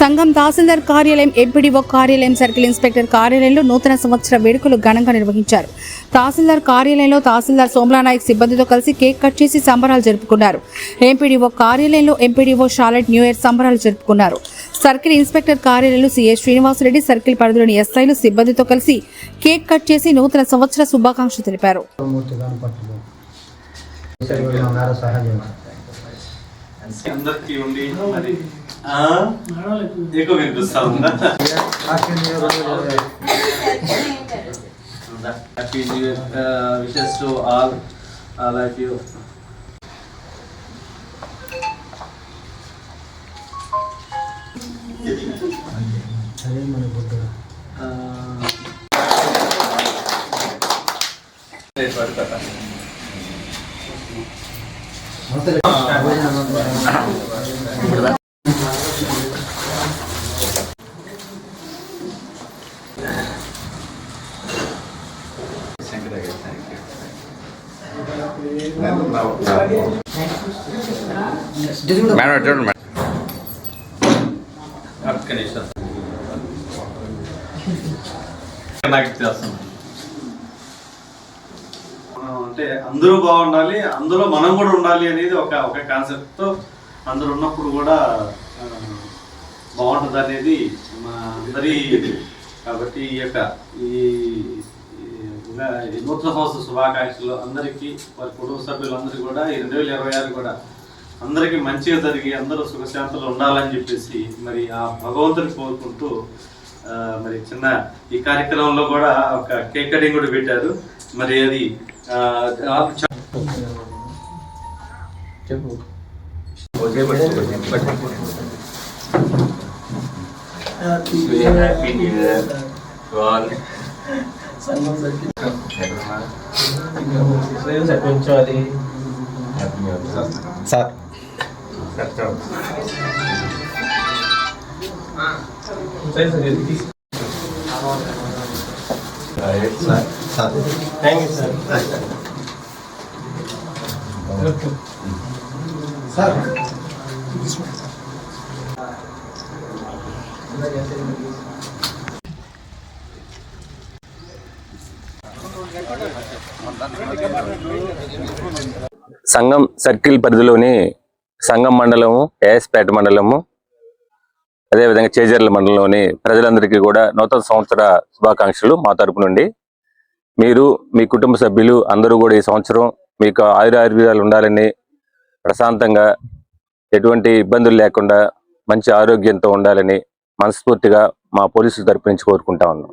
సంఘం తహసీల్దార్ కార్యాలయం ఎంపీడీఓ కార్యాలయం సర్కిల్ ఇన్స్పెక్టర్ కార్యాలయంలో నూతన సంవత్సర వేడుకలు ఘనంగా నిర్వహించారు. తహసీల్దార్ కార్యాలయంలో తహసీల్దార్ సోమలానాయక్ సిబ్బందితో కలిసి కేక్ కట్ చేసి సంబరాలు జరుపుకున్నారు. ఎంపీడీఓ కార్యాలయంలో ఎంపీడీఓ షాలెట్ న్యూ ఇయర్ సంబరాలు జరుపుకున్నారు. సర్కిల్ ఇన్స్పెక్టర్ కార్యాలయంలో సీఏ శ్రీనివాసరెడ్డి సర్కిల్ పరిధిలోని ఎస్ఐలు సిబ్బందితో కలిసి కేక్ కట్ చేసి నూతన సంవత్సర శుభాకాంక్షలు తెలిపారు. అందరికి ఉండి మరి ఆ? ఎక్కువ వినిపిస్తా ఉందా happy new year wishes to all all of you అదే మన బుద్ధుడు madam Matter of gentlemen. Afghanistan. Connect us. అంటే అందరూ బాగుండాలి అందులో మనం కూడా ఉండాలి అనేది ఒక ఒక కాన్సెప్ట్తో అందరూ ఉన్నప్పుడు కూడా బాగుంటుంది అనేది మా అందరి కాబట్టి ఈ యొక్క ఈ నూతన సంవత్సర శుభాకాంక్షలు అందరికీ వారి కుటుంబ సభ్యులందరికీ కూడా ఈ రెండు వేల ఇరవై ఆరు కూడా అందరికీ మంచిగా జరిగి అందరూ సుఖశాంతులు ఉండాలని చెప్పేసి మరి ఆ భగవంతుని కోరుకుంటూ మరి చిన్న ఈ కార్యక్రమంలో కూడా ఒక కేక్ కటింగ్ కూడా పెట్టారు. మరి అది आप मुझे बच्चे बच्चे happy new year to all Sa'yo sa Kuncholi Happy New Year Sa Sa Chow Sa'yo sa Kuncholi sir సంఘం సర్కిల్ పరిధిలోని సంఘం మండలము ఏఎస్పేట మండలము అదేవిధంగా చేజర్ల మండలంలోని ప్రజలందరికీ కూడా నూతన సంవత్సర శుభాకాంక్షలు మా తరపు నుండి. మీరు మీ కుటుంబ సభ్యులు అందరూ కూడా ఈ సంవత్సరం మీకు ఆయురాయుర్వేదాలు ఉండాలని ప్రశాంతంగా ఎటువంటి ఇబ్బందులు లేకుండా మంచి ఆరోగ్యంతో ఉండాలని మనస్ఫూర్తిగా మా పోలీసుల తరపు నుంచి కోరుకుంటా ఉన్నాం.